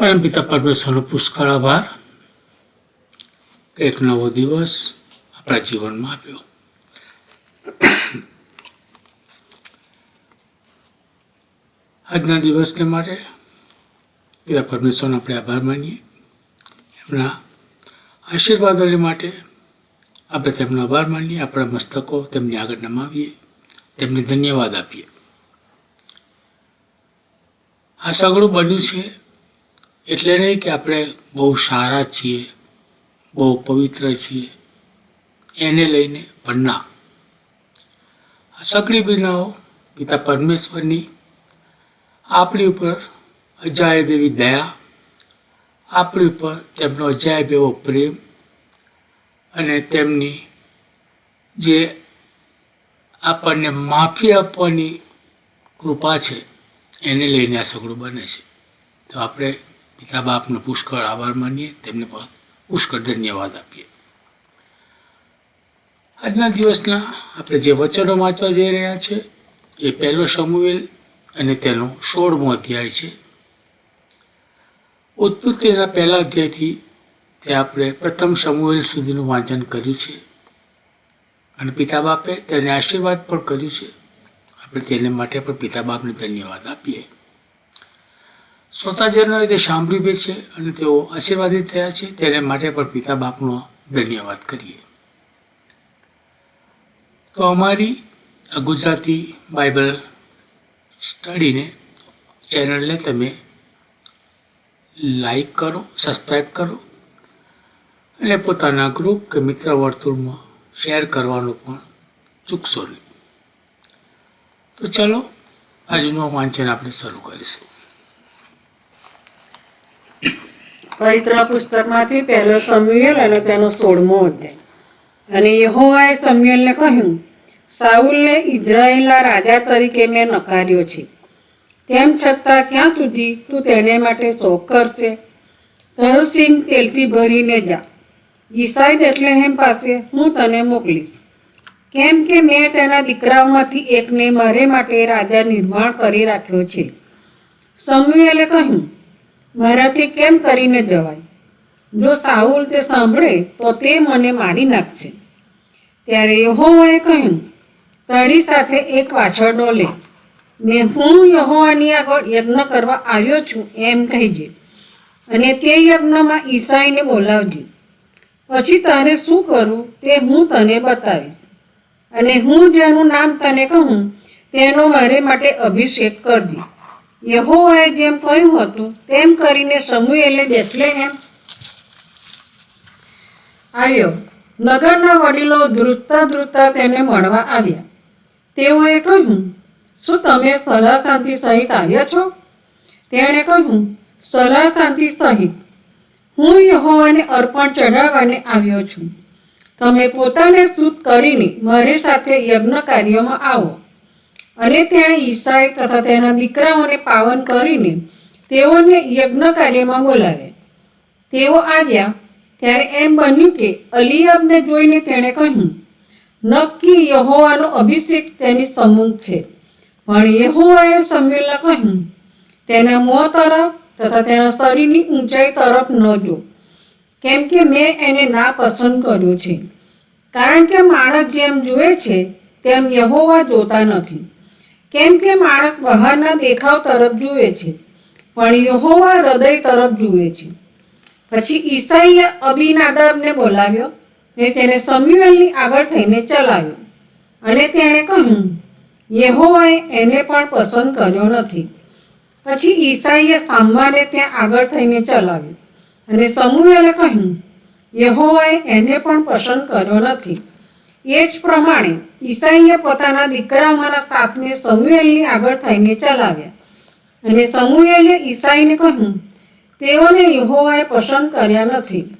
પરમપિતા પરમેશ્વરનો પુષ્કળ આભાર કે એક નવો દિવસ આપણા જીવનમાં આપ્યો આજના દિવસને માટે પિતા પરમેશ્વરનો આપણે આભાર માનીએ એમના આશીર્વાદોને માટે આપણે તેમનો આભાર માનીએ આપણા મસ્તકો તેમની આગળ નમાવીએ તેમને ધન્યવાદ આપીએ આ સગળું બન્યું છે એટલે નહીં કે આપણે બહુ સારા છીએ, બહુ પવિત્ર છીએ, એને લઈને પણ ના આ સગળી બિનાઓ પિતા પરમેશ્વરની, આપણી ઉપર અજાયબ એવી દયા, આપણી ઉપર તેમનો અજાયબ એવો પ્રેમ અને તેમની જે આપણને માફી આપવાની કૃપા છે, એને લઈને આ સગળું બને છે. તો આપણે પિતા બાપનો પુષ્કળ આભાર માનીએ, તેમને પુષ્કળ ધન્યવાદ આપીએ. આજના દિવસના આપણે જે વચનો વાંચવા જઈ રહ્યા છે, એ પહેલો સમુએલ અને તેનો સોળમો અધ્યાય છે. ઉત્પત્તિના પહેલા અધ્યાયથી તે આપણે પ્રથમ સમુએલ સુધીનું વાંચન કર્યું છે અને પિતા બાપે તેને આશીર્વાદ પણ કર્યું છે. આપણે તેને માટે પણ પિતા બાપને ધન્યવાદ આપીએ. શ્રોતાજનોએ તે સાંભળ્યું બી છે અને તેઓ આશીર્વાદિત થયા છે, તેને માટે પણ પિતા બાપનો ધન્યવાદ કરીએ. તો અમારી ગુજરાતી બાઇબલ સ્ટડીને ચેનલને તમે લાઈક કરો સબસ્ક્રાઈબ કરો અને પોતાના ગ્રુપ કે મિત્ર વર્તુળમાં શેર કરવાનું પણ ચૂકશો નહીં. તો ચલો, આજનું વાંચન આપણે શરૂ કરીશું. પવિત્ર પુસ્તકમાંથી પહેલો સમ્યુએલ અને તેનો સોળમો અધ્યાય. અને યહોવાએ સમ્યુએલને કહ્યું, સાઉલને ઇઝરાયેલના રાજા તરીકે મેં નકાર્યો છે. તેમ છતાં ક્યાં સુધી તું તેને માટે શોક કરશે? કહ્યું, સિંહ તેલથી ભરીને જા. ઈસાઈ બેથલેહેમ પાસે હું તને મોકલીશ. કેમ કે મેં તેના દીકરાઓમાંથી એકને મારે માટે રાજા નિર્માણ કરી રાખ્યો છે. સમ્યુએલે કહ્યું મારાથી કેમ કરીને જવાય? જો સાઉલ તે સાંભળે, તો તે મને મારી નાખશે. ત્યારે યહોવાએ કહ્યું, તારી સાથે એક વાછરડો લે. ને હું યહોવાની આગળ યજ્ઞ કરવા આવ્યો છું એમ કહીજે. અને તે યજ્ઞમાં ઈસાઈને બોલાવજે. પછી તારે શું કરવું તે હું તને બતાવીશ. અને હું જેનું નામ તને કહું, તેનો મારે માટે અભિષેક કરજે. યહોવાએ જેમ કહ્યું હતું, તેમ કરીને સમુએલે બેથલેહેમ આવ્યો નગરના વડીલો ધ્રુજતા ધ્રુજતા તેને મળવા આવ્યા. તેઓએ કહ્યું, શું તમે સલાહ શાંતિ સહિત આવ્યા છો? તેણે કહ્યું, સલાહ શાંતિ સહિત. હું યહોવાને અર્પણ ચઢાવવાને આવ્યો છું. તમે પોતાને શુદ્ધ કરીને મારી સાથે યજ્ઞ કાર્યમાં આવો. અને તેણે ઈસાઈ તથા તેના દીકરાઓને પાવન કરીને તેઓને યજ્ઞ કાર્યમાં બોલાવ્યા. તેઓ આવ્યા ત્યારે એમ બન્યું કે અલિયાબને જોઈને તેણે કહ્યું, નક્કી યહોવાનો અભિષેક તેની સમુખ છે. પણ યહોવાએ સમ્યુલને કહ્યું, તેના મોં તરફ તથા તેના શરીરની ઊંચાઈ તરફ ન જો, કેમ કે મેં એને ના પસંદ કર્યો છે. કારણ કે માણસ જેમ જુએ છે, તેમ યહોવા જોતા નથી. કેમ કે માણસ બહારના દેખાવ તરફ જુએ છે, પણ યહોવા હૃદય તરફ જુએ છે. પછી ઈસાઈએ અબીનાદાબને બોલાવ્યો ને તેને સમ્યુએલની આગળ થઈને ચલાવ્યો અને તેણે કહ્યું, યહોવાએ એને પણ પસંદ કર્યો નથી. પછી ઈસાઈએ સામ્માને ત્યાં આગળ થઈને ચલાવ્યું અને સમુએલે કહ્યું, યહોવાએ એને પણ પસંદ કર્યો નથી. એ જ પ્રમાણે ઈસાઈએ પોતાના દીકરામાંના સાપને સમુએલની આગળ થઈને ચલાવ્યા. અને સમુએલે ઈસાઈને કહ્યું, તેઓને યહોવાએ પસંદ કર્યા નથી.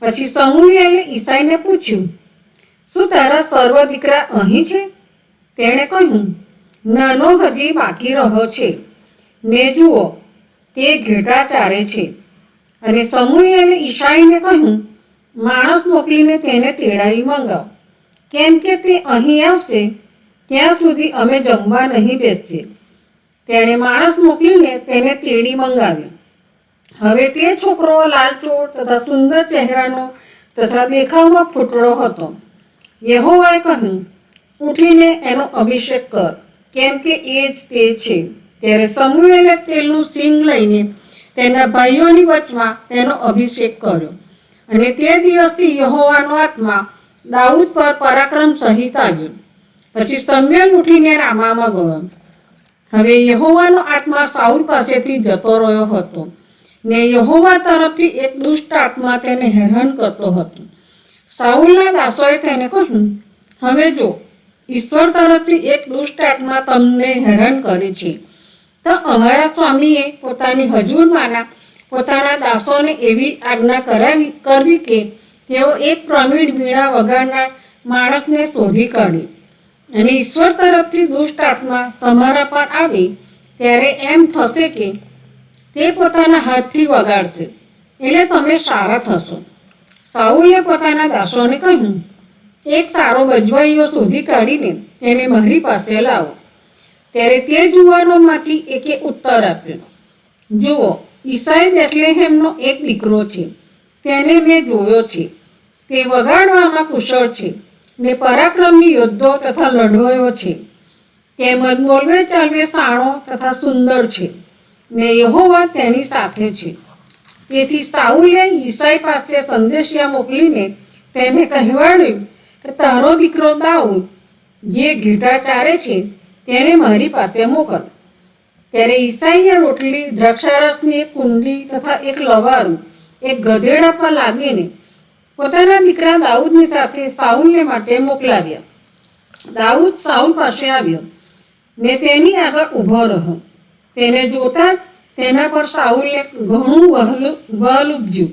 પછી સમુએલે ઈસાઈને પૂછ્યું, શું તારા સર્વ દીકરા અહીં છે? તેણે કહ્યું, નાનો હજી બાકી રહ્યો છે. ને જુઓ, તે ઘેટા ચારે છે. અને સમુએલે ઈશાઈને કહ્યું, માણસ મોકલીને તેને તેડાવી મંગાવ. કેમ કે તે અહીં આવશે, ત્યાં સુધી અમે જમવા નહીં બેસીએ. તેણે માણસ મોકલીને તેને તેડી મંગાવી. હવે તે છોકરો લાલચોળ તથા સુંદર ચહેરાનો તથા દેખાવમાં ફૂટડો હતો. યહોવાએ કહ્યું, ઉઠીને એનો અભિષેક કર. કેમ કે એ જ તે છે. ત્યારે સમુએલે તેલનું સિંગ લઈને તેના ભાઈઓની વચમાં તેનો અભિષેક કર્યો. અને તે દિવસથી યહોવાનો આત્મા દાઉદ પર પરાક્રમ સહિત આવ્યો. પછી સમ્યલ ઉઠીને રામામાં ગયો. હવે યહોવાનો આત્મા સાઉલ પાસેથી જતો રહ્યો હતો ને યહોવા તરફથી એક દુષ્ટ આત્મા તેને હેરાન કરતો હતો. સાઉલના દાસોએ તેને કહ્યું, હવે જો, ઈશ્વર તરફથી એક દુષ્ટ આત્મા તમને હેરાન કરે છે, તો અમારા સ્વામીએ પોતાની હજુરમાંના પોતાના દાસોને એવી આજ્ઞા કરાવી, કરવી કે તેઓ એક પ્રવીણ વીણા વગાડનાર માણસને શોધી કાઢે. અને ઈશ્વર તરફથી દુષ્ટ આત્મા તમારા પર આવે, ત્યારે એમ થશે કે તે પોતાના હાથથી વગાડશે. એટલે તમે સારા થશો. સાઉલે પોતાના દાસોને કહ્યું, એક સારો ગજવાઈઓ શોધી કાઢીને તેને મારી પાસે લાવો. ત્યારે તે જુવાનોમાંથી એકે ઉત્તર આપ્યો, જુઓ, ઈસાઈ બેથલેહેમનો એક દીકરો છે. તેને મેં જોયો છે. તે વગાડવામાં કુશળ છે ને પરાક્રમી યોદ્ધો તથા લડવાયો છે. તેમજ મોલવે ચાલવે સાણો તથા સુંદર છે ને યહોવા તેની સાથે છે. તેથી સાઉલે ઈસાઈ પાસે સંદેશિયા મોકલીને તેને કહેવાડ્યું કે તારો દીકરો દાઉદ જે ઘેટા ચારે છે તેને મારી પાસે મોકલ. ત્યારે ઈસાઈએ રોટલી, દ્રાક્ષારસની એક કુંડલી તથા એક લવારું, એક ગધેડા પર લાગીને પોતાના દીકરા દાઉદની સાથે સાઉલને માટે મોકલાવ્યા. દાઉદ સાઉલ પાસે આવ્યો. ને તેની આગળ ઊભો રહ્યો તેને જોતા તેના પર સાઉલને ઘણું વહલ ઉપજ્યું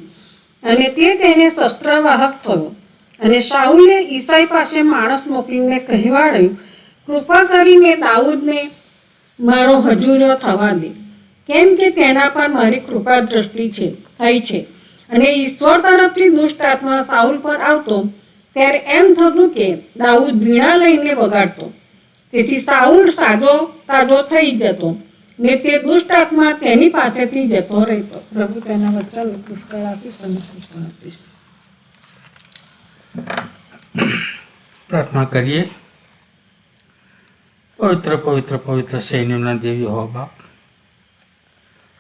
અને તે તેને શસ્ત્રવાહક થયો. અને સાઉલે ઈસાઈ પાસે માણસ મોકલીને કહેવાડ્યું, કૃપા કરીને દાઉદને મારો હજુરો થવા દે. કેમ કે તેના પર મારી કૃપા દ્રષ્ટિ છે, થઈ છે. અને ઈશ્વર તરફથી દુષ્ટ આત્મા સાઉલ પર આવતો, ત્યારે એમ થતું કે દાઉદ વીણા લઈને વગાડતો. તેથી સાઉલ સાજો તાજો થઈ જતો ને તે દુષ્ટ આત્મા તેની પાસેથી જતો રહેતો. પ્રભુ તેના વચન પુષ્કળ આપીશ પ્રાર્થના કરીએ. પવિત્ર પવિત્ર પવિત્ર સૈન્યના દેવી હો બાપ.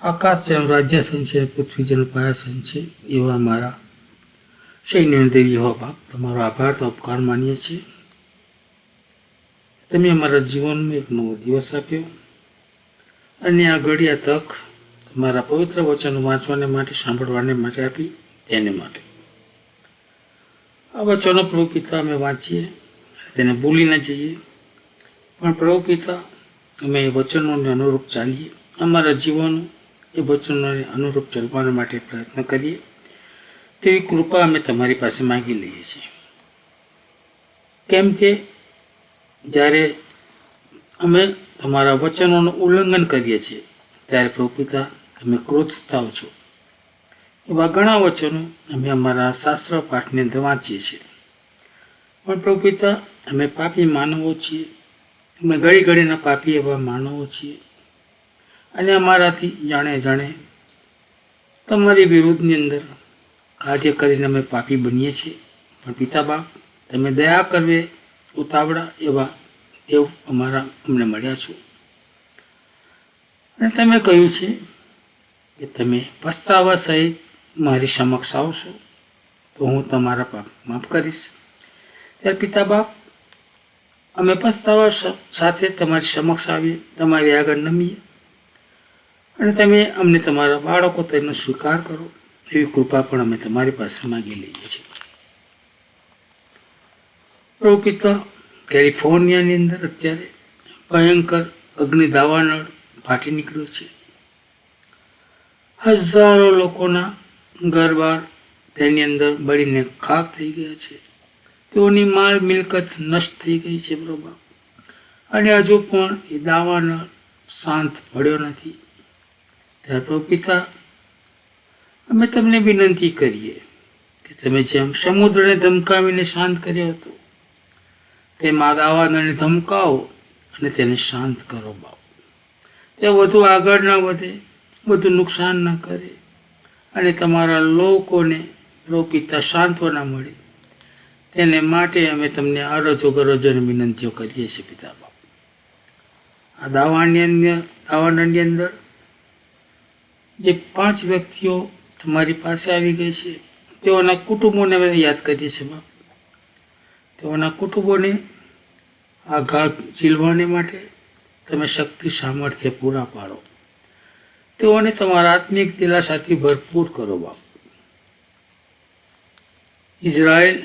આકાશ જેનું રાજ્ય સન છે પૃથ્વી જેનું પાયાસન છે, એવા મારા સૈન્યના દેવી હો બાપ. તમારો આભાર તો ઉપકાર માનીએ છીએ. તમે અમારા જીવનમાં એક નવો દિવસ આપ્યો અને આ ઘડિયા તક તમારા પવિત્ર વચન વાંચવાને માટે, સાંભળવાને માટે આપી, તેને માટે. આ વચનો પ્રભુ પિતા અમે વાંચીએ તેને ભૂલી ન જઈએ. પણ પ્રભુ પિતા, અમે વચનોને અનુરૂપ ચાલીએ. અમારા જીવનો એ વચનોને અનુરૂપ ચાલવા માટે પ્રયત્ન કરીએ, તેવી કૃપા અમે તમારી પાસે માગી લઈએ છીએ. કેમ કે જ્યારે અમે તમારા વચનોનું ઉલ્લંઘન કરીએ છીએ, ત્યારે પ્રભુ પિતા, તમે ક્રોધ થાવ છો. એવા ઘણા વચનો અમે અમારા શાસ્ત્ર પાઠની અંદર વાંચીએ છીએ. પણ પ્રભુ અમે પાપી માનવો છીએ. અમે ઘડી ઘડીના પાપી એવા માનવો છીએ. અને અમારાથી જાણે જાણે તમારી વિરુદ્ધની અંદર કાર્ય કરીને અમે પાપી બનીએ છીએ. પણ પિતા બાપ, તમે દયા કરવે, ઉતાવળા એવા દેવ અમારા અમને મળ્યા છો. અને તમે કહ્યું છે કે તમે પસ્તાવા સહિત મારી સમક્ષ આવશો, તો હું તમારા પાપ માફ કરીશ. ત્યારે પિતા બાપ, અમે પસ્તાવા સાથે તમારી સમક્ષ આવીએ, તમારી આગળ નમીએ. અને તમે અમને તમારા બાળકો તેનો સ્વીકાર કરો, એવી કૃપા પણ અમે તમારી પાસે માગી લઈએ છીએ. પ્રભુ પિતા, કેલિફોર્નિયાની અંદર અત્યારે ભયંકર અગ્નિ દાવાનળ ફાટી નીકળ્યો છે. હજારો લોકોના ઘરબાર તેની અંદર બળીને ખાક થઈ ગયા છે. તેઓની માલ મિલકત નષ્ટ થઈ ગઈ છે પ્રભા અને હજુ પણ એ દાવાનળ શાંત પડ્યો નથી. પ્રભુ પિતા, અમે તમને વિનંતી કરીએ કે તમે જેમ સમુદ્રને ધમકાવીને શાંત કર્યો હતો, તેમ આ દાવાનળને ધમકાવો અને તેને શાંત કરો બાપ. તે વધુ આગળ ના વધે, વધુ નુકસાન ના કરે અને તમારા લોકોને રોપિતા પિતા સાંત્વના મળે. તેને માટે અમે તમને અરજો ગરજો વિનંતીઓ કરીએ છીએ પિતા બાપ. આ દાવાની અંદર, દાવાનળની અંદર જે પાંચ વ્યક્તિઓ તમારી પાસે આવી ગઈ છે, તેઓના કુટુંબોને અમે યાદ કરીએ છીએ બાપ. તેઓના કુટુંબોને આ ઘા ઝીલવાને માટે તમે શક્તિ સામર્થ્ય પૂરા પાડો. તેઓને તમારા આત્મિક દિલાસાથી ભરપૂર કરો, બાપ. ઇઝરાયલ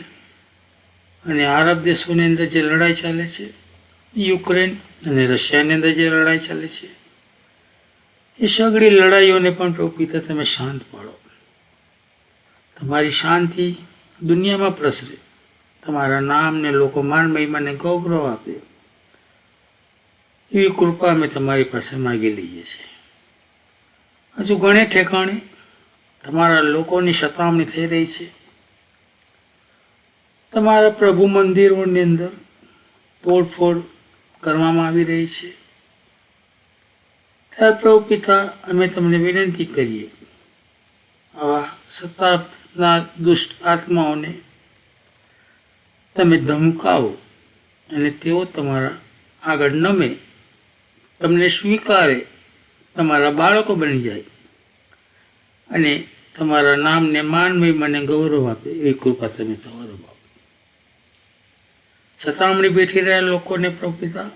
અને આરબ દેશોની અંદર જે લડાઈ ચાલે છે, યુક્રેન અને રશિયાની અંદર જે લડાઈ ચાલે છે એ સગળી લડાઈઓને પણ પ્રભુ તમે શાંત પાડો. તમારી શાંતિ દુનિયામાં પ્રસરે. તમારા નામને લોકો માન મહિમાને ગૌરવ આપે. એવી કૃપા અમે તમારી પાસે માગી લઈએ છીએ. હજુ ઘણે ઠેકાણે તમારા લોકોની સતામણી થઈ રહી છે. તમારા પ્રભુ મંદિરોની અંદર તોડફોડ કરવામાં આવી રહી છે. ત્યારે પ્રભુ પિતા અમે તમને વિનંતી કરીએ. આવા સત્તાના દુષ્ટ આત્માઓને તમે ધમકાવો અને તેઓ તમારા આગળ નમે. તમને સ્વીકારે તમારા બાળકો બની જાય અને તમારા નામને માન મને ગૌરવ આપે એવી કૃપા તમે થવા દો સતામણી બેઠી રહેલા લોકોને પ્રભુ પિતા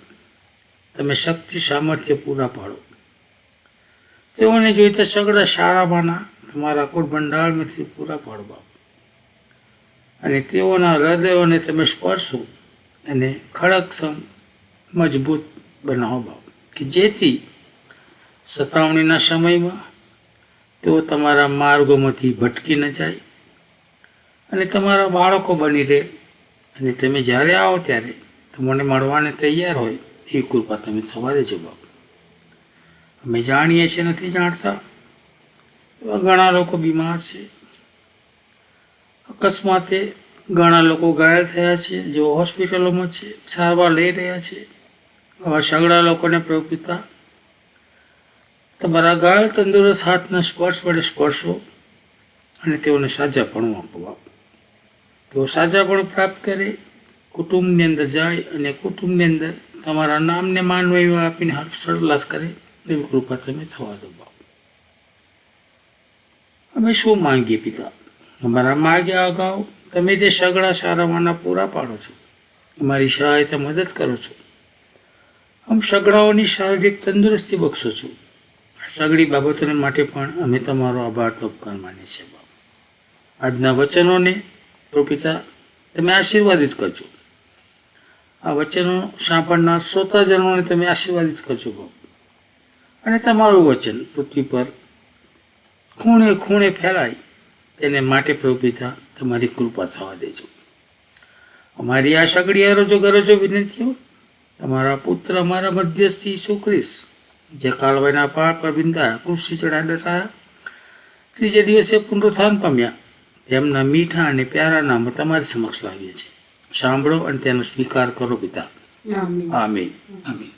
તમે શક્તિ સામર્થ્ય પૂરા પાડો. તેઓને જોઈતા સગડા શાળામાંના તમારા કુટ ભંડાળમાંથી પૂરા પાડો અને તેઓના હૃદયોને તમે સ્પર્શો અને ખડકસમ મજબૂત બનાવો બાપ કે જેથી સતાવણીના સમયમાં તેઓ તમારા માર્ગોમાંથી ભટકી ન જાય અને તમારા બાળકો બની રહે. અને તમે જ્યારે આવો ત્યારે તમને મળવાને તૈયાર હોય એવી કૃપા તમે દેજો બાપ અમે જાણીએ છીએ, નથી જાણતા. એવા ઘણા લોકો બીમાર છે. અકસ્માતે ઘણા લોકો ઘાયલ થયા છે, જેઓ હોસ્પિટલોમાં છે, સારવાર લઈ રહ્યા છે. આવા સગડા લોકોને પ્રવૃત્તા તમારા ઘાયલ તંદુરસ્ત હાથના સ્પર્શ વડે સ્પર્શો અને તેઓને સાજાપણું આપવા તેઓ સાજાપણું પ્રાપ્ત કરે, કુટુંબની અંદર જાય અને કુટુંબની અંદર તમારા નામને માનવી આપીને હર્ષ ઉલ્લાસ કરે. એવી કૃપા તમે થવા દો બાપ અમે શું માંગીએ પિતા અમારા માગ્યા અગાઉ તમે જે સગડા સારામાંના પૂરા પાડો છો અમારી સહાયતા મદદ કરો છો આમ સગડાઓની શારીરિક તંદુરસ્તી બક્ષો છો સગડી બાબતોને માટે પણ અમે તમારો આભાર તપકાર માનીએ છીએ બાપ આજના વચનોને પ્રભુ તમે આશીર્વાદિત કરજો આ વચનો સાંભળનાર શ્રોતાજનોને તમે આશીર્વાદિત કરજો બાપ અને તમારું વચન પૃથ્વી પર ખૂણે ખૂણે ફેલાય તેને માટે પ્રભુ પિતા તમારી કૃપા થવા દેજો. અમારી આ સગડી અરજો ગરજો વિનંતીઓ. તમારા પુત્ર અમારા મધ્યસ્થી ઈસુ જે કાળવાના પાર પર બિંદા કૃષિ ચડા ત્રીજે દિવસે પુનરુત્થાન પામ્યા. તેમના મીઠા અને પ્યારા નામ તમારી સમક્ષ લાવીએ છીએ. સાંભળો અને તેનો સ્વીકાર કરો પિતા. આમીન. આમીન.